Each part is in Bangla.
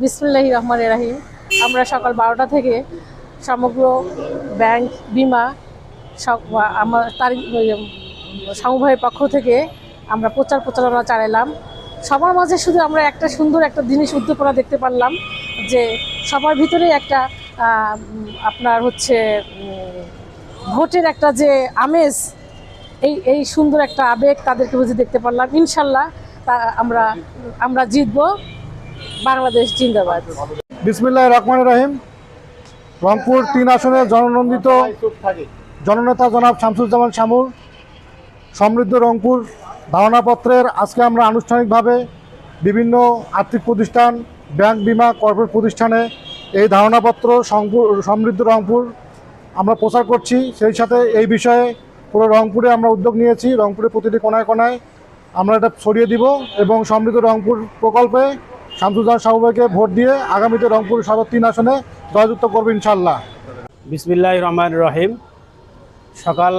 বিসমুল্লাহি রহমান রাহিম। আমরা সকাল বারোটা থেকে সমগ্র ব্যাংক, বিমা আমার তার সমবায়ের পক্ষ থেকে আমরা প্রচার প্রচারণা চালালাম সবার মাঝে শুধু আমরা একটা সুন্দর একটা জিনিস উদ্দীপনা দেখতে পারলাম যে সবার ভিতরে একটা আপনার হচ্ছে ভোটের একটা যে আমেজ, এই এই সুন্দর একটা আবেগ তাদেরকে বুঝে দেখতে পারলাম। ইনশাল্লাহ তা আমরা আমরা জিতবো। বাংলাদেশ জিন্দাবাদ। বিসমিল্লাহ রহমান রাহিম। রংপুর তিন আসনের জননন্দিত জননেতা জনাব শামসুজ্জামান শামুর। সমৃদ্ধ রংপুর ধারণাপত্রের আজকে আমরা আনুষ্ঠানিকভাবে বিভিন্ন আর্থিক প্রতিষ্ঠান, ব্যাংক বিমা, কর্পোরেট প্রতিষ্ঠানে এই ধারণাপত্র সমৃদ্ধ রংপুর আমরা প্রচার করছি। সেই সাথে এই বিষয়ে পুরো রংপুরে আমরা উদ্যোগ নিয়েছি। রংপুরের প্রতিটি কোনায় কোনায় আমরা এটা ছড়িয়ে দিব এবং সমৃদ্ধ রংপুর প্রকল্পে শামসুজ্জামান সাহুবাইকে ভোট দিয়ে আগামীতে রংপুর সদর তিন আসনে জয়যুক্ত করবে ইনশাল্লাহ বিসমিল্লাহ রহমান রহিম। সকাল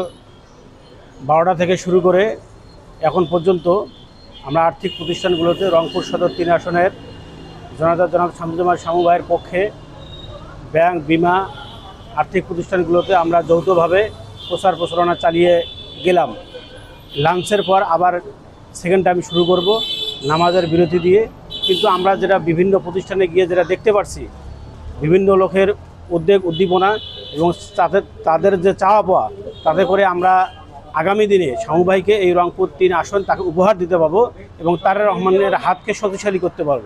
বারোটা থেকে শুরু করে এখন পর্যন্ত আমরা আর্থিক প্রতিষ্ঠানগুলোতে রংপুর সদর তিন আসনের জনতা জনাব শামজুমার শামু ভাইয়ের পক্ষে ব্যাংক, বিমা, আর্থিক প্রতিষ্ঠানগুলোতে আমরা যৌথভাবে প্রচার প্রচারণা চালিয়ে গেলাম। লাঞ্চের পর আবার সেকেন্ড টাইম শুরু করব, নামাজের বিরতি দিয়ে। কিন্তু আমরা যেটা বিভিন্ন প্রতিষ্ঠানে গিয়ে যেটা দেখতে পারছি, বিভিন্ন লোকের উদ্বেগ, উদ্দীপনা এবং তাদের তাদের যে চাওয়া পাওয়া, তাতে করে আমরা আগামী দিনে সমবাহীকে এই রংপুর তিন আসন তাকে উপহার দিতে পারব এবং তার রহমানের হাতকে শক্তিশালী করতে পারব।